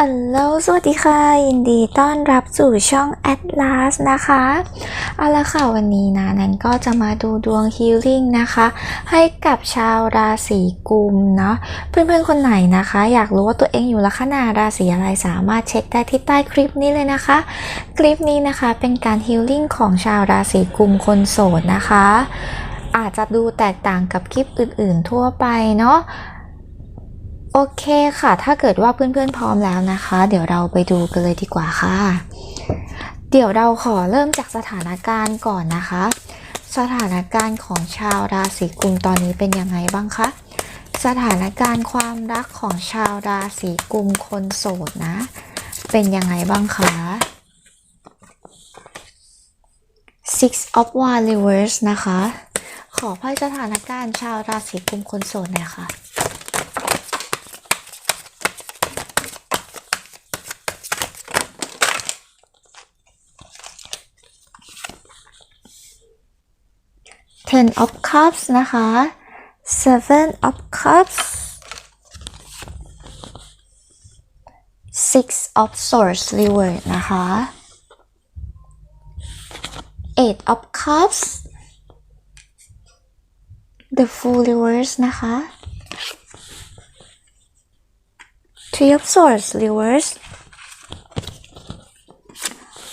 อัลโหลสวัสดีค่ะ ยินดีต้อนรับสู่ช่อง Atlas นะคะ เอาละค่ะ วันนี้นะนันก็จะมาดูดวงฮีลิ่งนะคะ ให้กับชาวราศีกุมเนาะเพื่อนๆคนไหนนะคะ อยากรู้ว่าตัวเองอยู่ลัคนาราศีอะไรสามารถเช็คได้ที่ใต้คลิปนี้เลยนะคะ คลิปนี้นะคะเป็นการฮีลิ่งของชาวราศีกุมคนโสดนะคะ อาจจะดูแตกต่างกับคลิปอื่นๆทั่วไปเนาะ โอเคค่ะ ถ้าเกิดว่าเพื่อนๆพร้อมแล้วนะคะ เดี๋ยวเราไปดูกันเลยดีกว่าค่ะ เดี๋ยวเราขอเริ่มจากสถานการณ์ก่อนนะคะ สถานการณ์ของชาวราศีกุมตอนนี้เป็นยังไงบ้างคะ สถานการณ์ความรักของชาวราศีกุมคนโสดนะ เป็นยังไงบ้างคะ Six of Wands Reverse นะคะ ขอไพ่สถานการณ์ชาวราศีกุมคนโสดหน่อยค่ะ Ten of Cups นะคะ Seven of Cups Six of Swords Reverse นะคะ Eight of Cups The Fool Reverse นะคะ Three of Swords Reverse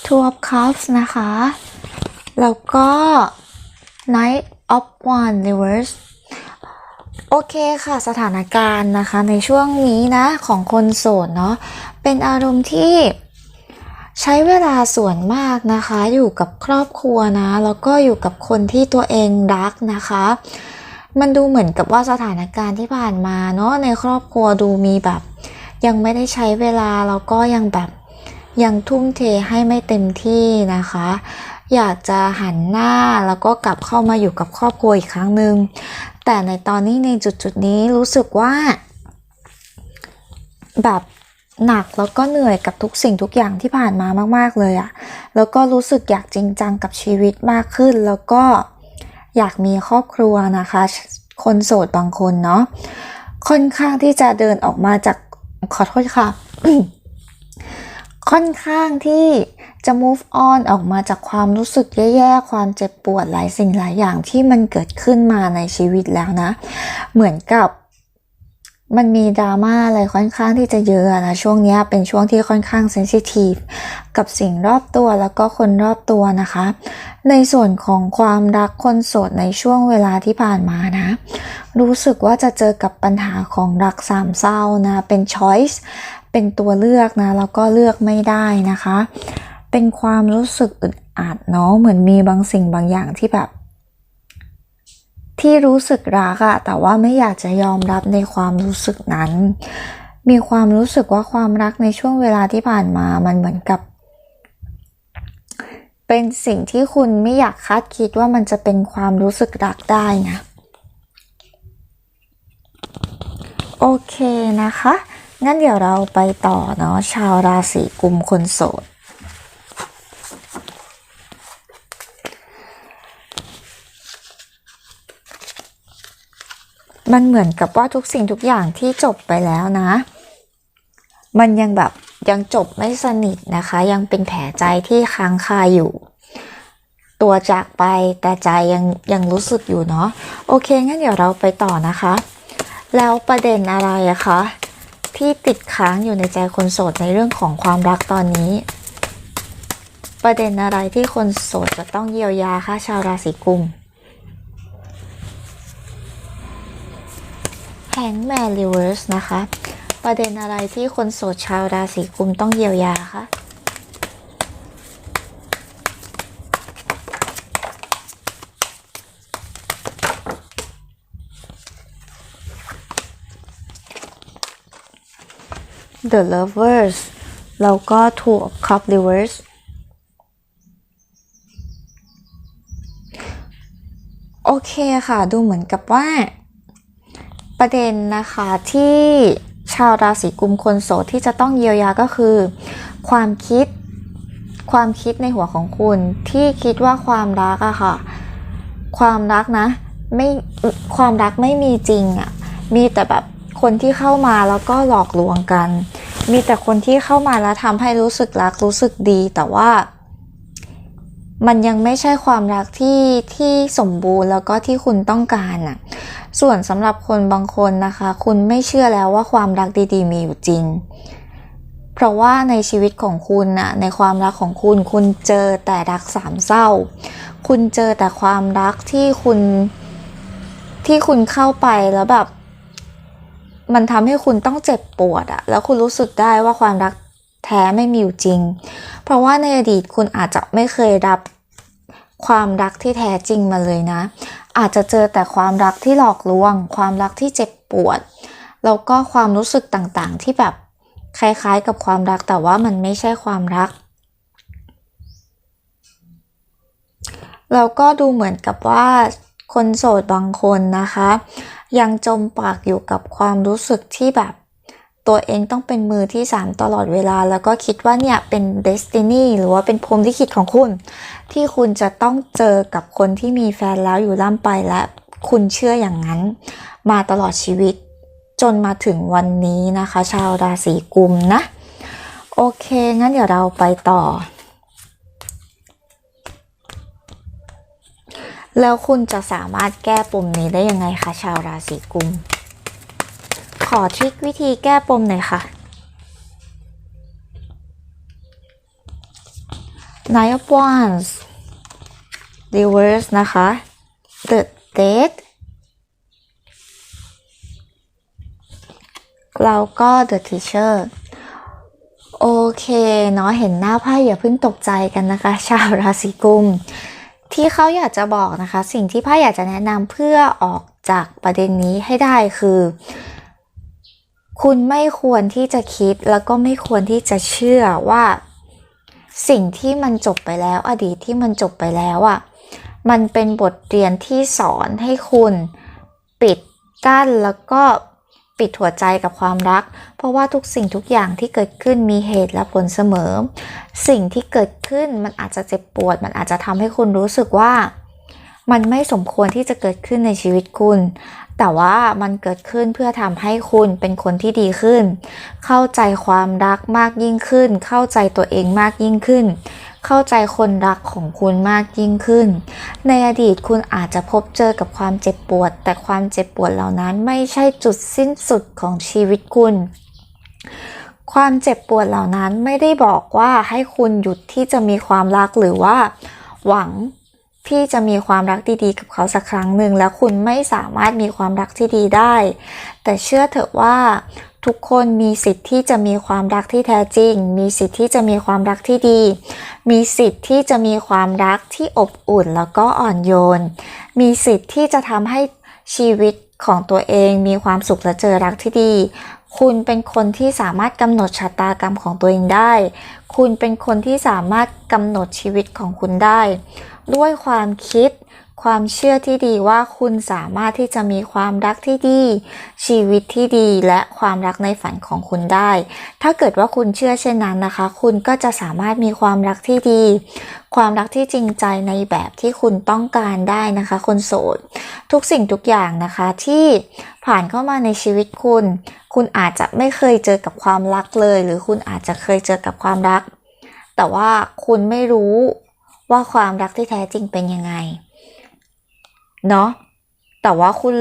Two of Cups นะคะ แล้วก็ Knight of One Reverse โอเคค่ะสถานการณ์นะคะในช่วงนี้นะของคนโสดเนาะเป็นอารมณ์ที่ใช้เวลาส่วนมากนะคะ อยู่กับครอบครัวนะ แล้วก็อยู่กับคนที่ตัวเองรักนะคะ มันดูเหมือนกับว่าสถานการณ์ที่ผ่านมาเนาะในครอบครัวดูมีแบบ ยังไม่ได้ใช้เวลาแล้วก็ยังแบบยังทุ่มเทให้ไม่เต็มที่นะคะ อยากจะหันหน้าแล้วก็กลับเข้ามาอยู่กับครอบครัวอีกครั้งหนึ่งแต่ในตอนนี้ในจุดจุดนี้รู้สึกว่า แบบหนักแล้วก็เหนื่อยกับทุกสิ่งทุกอย่างที่ผ่านมามาก ๆ เลยอะแล้วก็รู้สึกอยากจริงจังกับชีวิตมากขึ้น แล้วก็อยากมีครอบครัวนะคะ คนโสดบางคนเนาะค่อนข้างที่จะเดินออกมาจากขอโทษค่ะ ค่อนข้างที่ จะ move on ออกมาจากความรู้สึกแย่ๆ ความเจ็บปวดหลายสิ่งหลายอย่างที่มันเกิดขึ้นมาในชีวิตแล้วนะ เหมือนกับมันมีดราม่าอะไรค่อนข้างที่จะเยอะนะช่วงนี้เป็นช่วงที่ค่อนข้างเซนซิทีฟกับสิ่งรอบตัวแล้วก็คนรอบตัวนะคะ ในส่วนของความรักคนโสดในช่วงเวลาที่ผ่านมานะ รู้สึกว่าจะเจอกับปัญหาของรักสามเศร้านะ เป็น choice เป็นตัวเลือกนะ แล้วก็เลือกไม่ได้นะคะ เป็นความรู้สึกอึดอัดเนาะเหมือนมีบางสิ่งบางอย่างที่แบบ ที่รู้สึกรักอะแต่ว่าไม่อยากจะยอมรับในความรู้สึกนั้น มีความรู้สึกว่าความรักในช่วงเวลาที่ผ่านมามันเหมือนกับ เป็นสิ่งที่คุณไม่อยากคาดคิดว่ามันจะเป็นความรู้สึกรักได้นะโอเคนะคะ งั้นเดี๋ยวเราไปต่อเนาะชาวราศีกุมคนโสด มันเหมือนกับว่าทุกสิ่งทุกอย่างที่จบไปแล้วนะ มันยังแบบยังจบไม่สนิทนะคะ ยังเป็นแผลใจที่ค้างคาอยู่ ตัวจากไปแต่ใจยังยังรู้สึกอยู่เนาะโอเคงั้นเดี๋ยวเราไปต่อนะคะ แล้วประเด็นอะไรอะคะที่ติดค้างอยู่ในใจคนโสดในเรื่องของความรักตอนนี้ ประเด็นอะไรที่คนโสดจะต้องเยียวยาคะชาวราศีกุม แฮงแมนรีเวิร์สนะคะ ประเด็นอะไรที่คนโสดชาวราศีกุมต้องเยียวยาคะ The Lovers แล้วก็ Two of Cup Reverse โอเคค่ะ ดูเหมือนกับว่า ประเด็นนะคะที่ชาวราศีกุมคนโสดที่จะต้องเยียวยาก็คือ ความคิดความคิดในหัวของคุณที่คิดว่าความรักอะค่ะ ความรักนะไม่ความรักไม่มีจริงอะมีแต่แบบคนที่เข้ามาแล้วก็หลอกลวงกัน มีแต่คนที่เข้ามาแล้วทำให้รู้สึกรักรู้สึกดีแต่ว่า มันยังไม่ใช่ความรักที่ที่สมบูรณ์แล้วก็ที่คุณต้องการน่ะ ส่วนสำหรับคนบางคนนะคะ คุณไม่เชื่อแล้วว่าความรักดีๆ มีอยู่จริง เพราะว่าในชีวิตของคุณน่ะในความรักของคุณ คุณเจอแต่รักสามเศร้า คุณเจอแต่ความรักที่คุณที่คุณเข้าไปแล้วแบบ มันทำให้คุณต้องเจ็บปวดอะแล้วคุณรู้สึกได้ว่าความรักแท้ไม่มีอยู่จริง เพราะว่าในอดีตคุณอาจจะไม่เคยรับความรักที่แท้จริงมาเลยนะ อาจจะเจอแต่ความรักที่หลอกลวง ความรักที่เจ็บปวด แล้วก็ความรู้สึกต่างๆ ที่แบบคล้ายๆกับความรักแต่ว่ามันไม่ใช่ความรัก แล้วก็ดูเหมือนกับว่าคนโสดบางคนนะคะ ยังจมปากอยู่กับความรู้สึกที่แบบ ตัวเองต้องเป็นมือที่สามตลอดเวลา แล้วก็คิดว่าเนี่ยเป็นเดสตินีหรือว่าเป็นพรหมลิขิตของคุณ ที่คุณจะต้องเจอกับคนที่มีแฟนแล้วอยู่ล่ำไปและคุณเชื่ออย่างนั้น มาตลอดชีวิต จนมาถึงวันนี้นะคะ ชาวราศีกุมนะ โอเค งั้นเดี๋ยวเราไปต่อ แล้วคุณจะสามารถแก้ปมนี้ได้ยังไงคะชาวราศีกุม อทริควิธีแก้ปมหน่อยค่ะ Nine of Wands Reverse นะคะ The Dead แล้วก็ The Teacher โอเคเนาะเห็นหน้าไพ่อย่าเพิ่งตกใจกันนะคะ ชาวราศีกุม ที่เขาอยากจะบอกนะคะ สิ่งที่ไพ่อยากจะแนะนำเพื่อออกจากประเด็นนี้ให้ได้คือ คุณไม่ควรที่จะคิดแล้วก็ไม่ควรที่จะเชื่อว่า สิ่งที่มันจบไปแล้ว อดีตที่มันจบไปแล้วอะ่ะมันเป็นบทเรียนที่สอนให้คุณปิดกั้นแล้วก็ปิดหัวใจกับความรัก เพราะว่าทุกสิ่งทุกอย่างที่เกิดขึ้นมีเหตุและผลเสมอ สิ่งที่เกิดขึ้นมันอาจจะเจ็บปวด มันอาจจะทำให้คุณรู้สึกว่า มันไม่สมควรที่จะเกิดขึ้นในชีวิตคุณ แต่ว่ามันเกิดขึ้นเพื่อทำให้คุณเป็นคนที่ดีขึ้น เข้าใจความรักมากยิ่งขึ้น เข้าใจตัวเองมากยิ่งขึ้น เข้าใจคนรักของคุณมากยิ่งขึ้น ในอดีตคุณอาจจะพบเจอกับความเจ็บปวด แต่ความเจ็บปวดเหล่านั้นไม่ใช่จุดสิ้นสุดของชีวิตคุณความเจ็บปวดเหล่านั้นไม่ได้บอกว่าให้คุณหยุดที่จะมีความรักหรือว่า หวัง ที่จะมีความรักดีๆ กับเขาสักครั้งหนึ่งแล้วคุณไม่สามารถมีความรักที่ดีได้ แต่เชื่อเถอะว่าทุกคนมีสิทธิ์ที่จะมีความรักที่แท้จริง มีสิทธิ์ที่จะมีความรักที่ดี มีสิทธิ์ที่จะมีความรักที่อบอุ่นแล้วก็อ่อนโยน มีสิทธิ์ที่จะทำให้ชีวิตของตัวเองมีความสุขและเจอรักที่ดี คุณเป็นคนที่สามารถกำหนดชะตากรรมของตัวเองได้ คุณเป็นคนที่สามารถกำหนดชีวิตของคุณได้ ด้วยความคิด ความเชื่อที่ดีว่าคุณสามารถที่จะมีความรักที่ดี ชีวิตที่ดีและความรักในฝันของคุณได้ ถ้าเกิดว่าคุณเชื่อเช่นนั้นนะคะ คุณก็จะสามารถมีความรักที่ดี ความรักที่จริงใจในแบบที่คุณต้องการได้นะคะ คนโสด ทุกสิ่งทุกอย่างนะคะที่ผ่านเข้ามาในชีวิตคุณ คุณอาจจะไม่เคยเจอกับความรักเลย หรือคุณอาจจะเคยเจอกับความรักแต่ว่าคุณไม่รู้ ว่าความรักที่แท้จริงเป็นยังไง เนาะแต่ว่าคุณ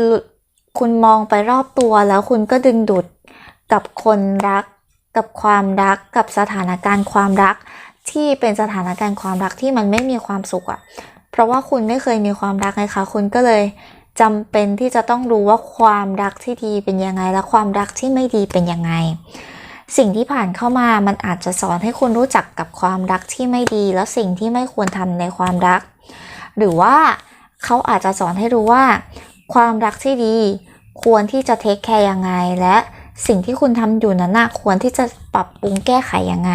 คุณมองไปรอบตัวแล้วคุณก็ดึงดูดกับคนรัก กับความรักกับสถานการณ์ความรักที่เป็นสถานการณ์ความรักที่มันไม่มีความสุขอะเพราะว่าคุณไม่เคยมีความรักไงคะคุณก็เลยจำเป็นที่จะต้องรู้ว่าความรักที่ดีเป็นยังไง และความรักที่ไม่ดีเป็นยังไง สิ่งที่ผ่านเข้ามามันอาจจะสอนให้คุณรู้จักกับความรักที่ไม่ดี และสิ่งที่ไม่ควรทำในความรัก หรือว่าเขาอาจจะสอนให้รู้ว่า ความรักที่ดีควรที่จะเทคแคร์ยังไง และสิ่งที่คุณทำอยู่นั้นนะควรที่จะปรับปรุงแก้ไขยังไง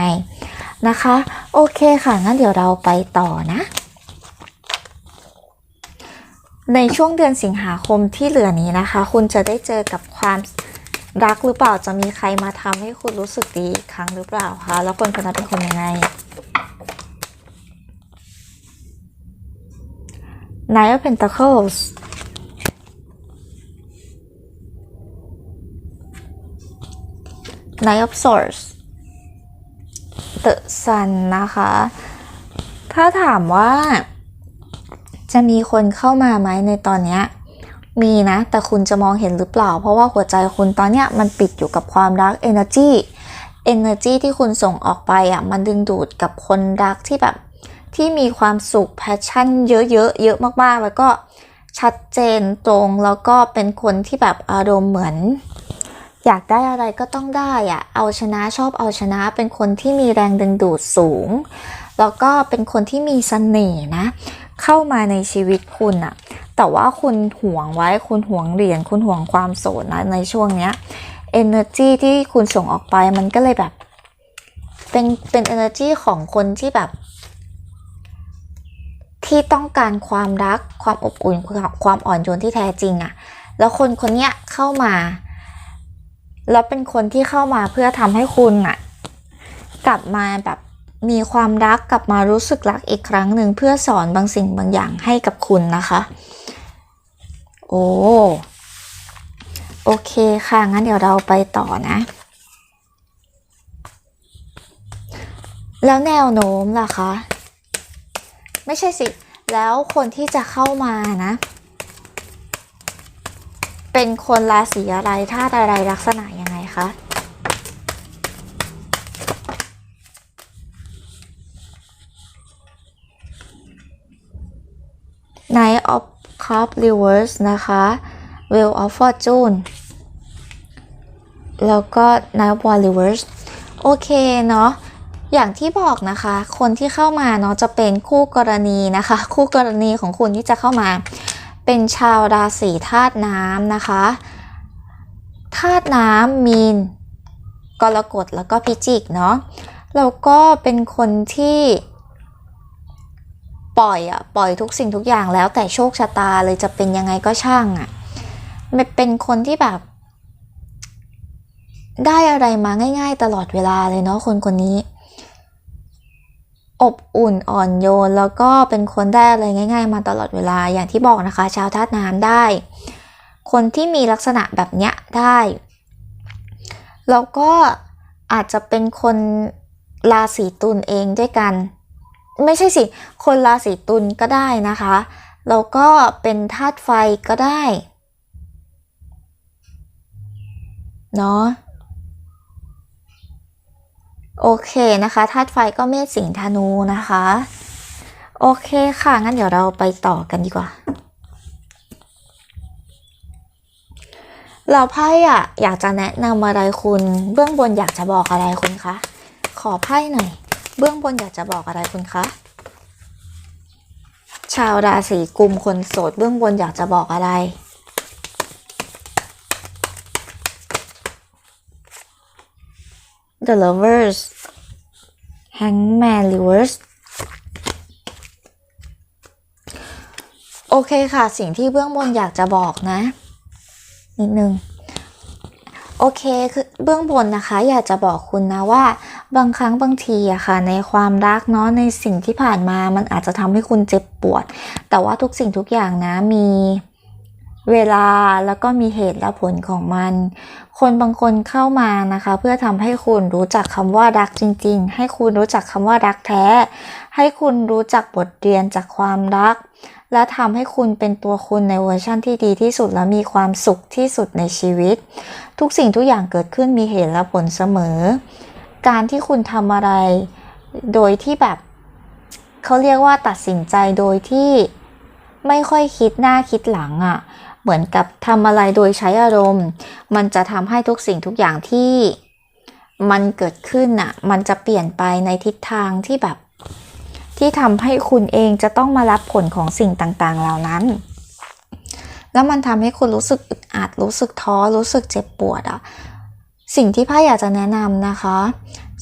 นะคะ โอเคค่ะงั้นเดี๋ยวเราไปต่อนะ ในช่วงเดือนสิงหาคมที่เหลือนี้นะคะ คุณจะได้เจอกับความ รักหรือเปล่าจะมีใครมาทำให้คุณรู้สึกดีอีกครั้งหรือเปล่าคะแล้วคนคนนั้นเป็นคนยังไง Nine of Pentacles Knight of Swords The Sun นะคะ ถ้าถามว่าจะมีคนเข้ามาไหมในตอนเนี้ย มีนะ แต่คุณจะมองเห็นหรือเปล่า เพราะว่าหัวใจคุณตอนเนี้ยมันปิดอยู่กับความรัก energy energy ที่คุณส่งออกไปอะมันดึงดูดกับคนรักที่แบบที่มีความสุข passion เยอะๆเยอะมากๆ แล้วก็ชัดเจนตรงแล้วก็เป็นคนที่แบบอารมณ์เหมือน อยากได้อะไรก็ต้องได้อะเอาชนะชอบเอาชนะ เป็นคนที่มีแรงดึงดูดสูง แล้วก็เป็นคนที่มีเสน่ห์นะ เข้ามาในชีวิตคุณอะแต่ว่าคุณห่วงไว้คุณห่วงเหรียญคุณห่วงความโสดนะในช่วงเนี้ย energy ที่คุณส่งออกไปมันก็เลยแบบ เป็นเป็น energy ของคนที่แบบ ที่ต้องการความรักความอบอุ่นความความอ่อนโยนที่แท้จริงอะแล้วคนคนเนี้ยเข้ามา แล้วเป็นคนที่เข้ามาเพื่อทำให้คุณอะกลับมาแบบ มีความรักกลับมารู้สึกรักอีกครั้งหนึ่งเพื่อสอนบางสิ่งบางอย่างให้กับคุณนะคะ โอ้โอเคค่ะ งั้นเดี๋ยวเราไปต่อนะ แล้วแนวโน้มล่ะคะ ไม่ใช่สิ แล้วคนที่จะเข้ามานะ เป็นคนราศีอะไรธาตุอะไรลักษณะยังไงคะ Knight of Cup Reverse นะคะ Wheel of Fortune แล้วก็ Knight of Reverse โอเคเนาะอย่างที่บอกนะคะ คนที่เข้ามาเนาะจะเป็นคู่กรณีนะคะ คู่กรณีของคุณที่จะเข้ามา เป็นชาวราศีธาตุน้ำนะคะธาตุน้ำมีนกรกฎแล้วก็พิจิกเนาะแล้วก็เป็นคนที่ ปล่อยอะปล่อยทุกสิ่งทุกอย่างแล้วแต่โชคชะตาเลยจะเป็นยังไงก็ช่างอะไม่เป็นคนที่แบบ ได้อะไรมาง่าย ๆ ตลอดเวลาเลยเนาะคนคนนี้ อบอุ่นอ่อนโยนแล้วก็เป็นคนได้อะไรง่าย ๆ มาตลอดเวลาอย่างที่บอกนะคะ ชาวธาตุน้ำได้ คนที่มีลักษณะแบบเนี้ยได้แล้วก็อาจจะเป็นคนราศีตุลเองด้วยกัน ไม่ใช่สิ คนราศีตุลก็ได้นะคะ แล้วก็เป็นธาตุไฟก็ได้ เนาะโอเคนะคะธาตุไฟก็เมษสิงธนูนะคะ โอเคค่ะ งั้นเดี๋ยวเราไปต่อกันดีกว่า เราไพ่อะอยากจะแนะนำอะไรคุณ เบื้องบนอยากจะบอกอะไรคุณคะ ขอไพ่หน่อย เบื้องบนอยากจะบอกอะไรคุณคะชาวราศีกุมคนโสดเบื้องบนอยากจะบอกอะไร The Lovers Hangman Reverse โอเคค่ะ สิ่งที่เบื้องบนอยากจะบอกนะ นิดนึง โอเคคือเบื้องบนนะคะ อยากจะบอกคุณนะว่า บางครั้งบางทีอะค่ะ ในความรักเนาะในสิ่งที่ผ่านมามันอาจจะทำให้คุณเจ็บปวด แต่ว่าทุกสิ่งทุกอย่างนะมีเวลาแล้วก็มีเหตุและผลของมัน คนบางคนเข้ามานะคะ เพื่อทำให้คุณรู้จักคำว่ารักจริง ๆ ให้คุณรู้จักคำว่ารักแท้ ให้คุณรู้จักบทเรียนจากความรัก และทำให้คุณเป็นตัวคุณในเวอร์ชั่นที่ดีที่สุดและมีความสุขที่สุดในชีวิต ทุกสิ่งทุกอย่างเกิดขึ้นมีเหตุและผลเสมอ การที่คุณทำอะไร โดยที่แบบเขาเรียกว่าตัดสินใจโดยที่ไม่ค่อยคิดหน้าคิดหลังอะ่ะ เหมือนกับทำอะไรโดยใช้อารมณ์ มันจะทำให้ทุกสิ่งทุกอย่างที่มันเกิดขึ้นอะ มันจะเปลี่ยนไปในทิศทางที่แบบ ที่ทำให้คุณเองจะต้องมารับผลของสิ่งต่างๆ เหล่านั้น แล้วมันทำให้คุณรู้สึกอึดอัดรู้สึกท้อรู้สึกเจ็บปวดอะ สิ่งที่พ่ออยากจะแนะนำนะคะ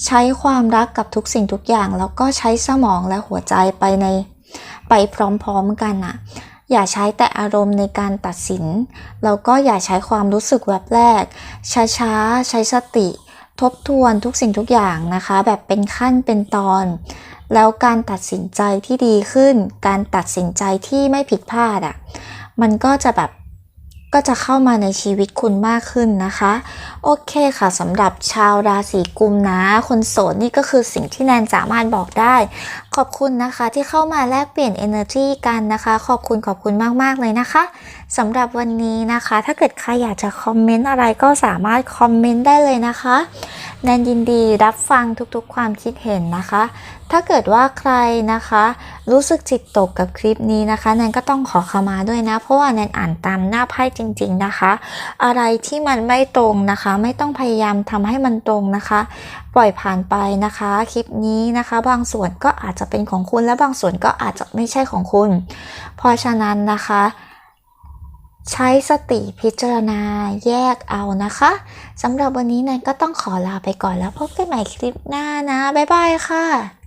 ใช้ความรักกับทุกสิ่งทุกอย่าง แล้วก็ใช้สมองและหัวใจไปในไปพร้อมๆกันอะอย่าใช้แต่อารมณ์ในการตัดสิน แล้วก็อย่าใช้ความรู้สึกแบบแรก ช้าๆ ใช้สติ ทบทวนทุกสิ่งทุกอย่างนะคะ แบบเป็นขั้นเป็นตอน แล้วการตัดสินใจที่ดีขึ้น การตัดสินใจที่ไม่ผิดพลาดอะ่ะ มันก็จะแบบ ก็จะเข้ามาในชีวิตคุณมากขึ้นนะคะ โอเคค่ะสำหรับชาวราศีกุมนะ คนโสดนี่ก็คือสิ่งที่แนนสามารถบอกได้ ขอบคุณนะคะที่เข้ามาแลกเปลี่ยน energy กันนะคะ ขอบคุณขอบคุณมากๆเลยนะคะสำหรับวันนี้นะคะ ถ้าเกิดใครอยากจะคอมเมนต์อะไรก็สามารถคอมเมนต์ได้เลยนะคะ แนนยินดีรับฟังทุกๆความคิดเห็นนะคะ ถ้าเกิดว่าใครนะคะ รู้สึกจิตตกกับคลิปนี้นะคะ แนนก็ต้องขอขมาด้วยนะ เพราะว่าแนนอ่านตามหน้าไพ่จริง ๆนะคะ อะไรที่มันไม่ตรงนะคะ ไม่ต้องพยายามทำให้มันตรงนะคะ ปล่อยผ่านไปนะคะ คลิปนี้นะคะ บางส่วนก็อาจจะเป็นของคุณและบางส่วนก็อาจจะไม่ใช่ของคุณ เพราะฉะนั้นนะคะ ใช้สติพิจารณาแยกเอานะคะสำหรับวันนี้แนนก็ต้องขอลาไปก่อนแล้วพบกันใหม่คลิปหน้านะ บ๊ายบายค่ะ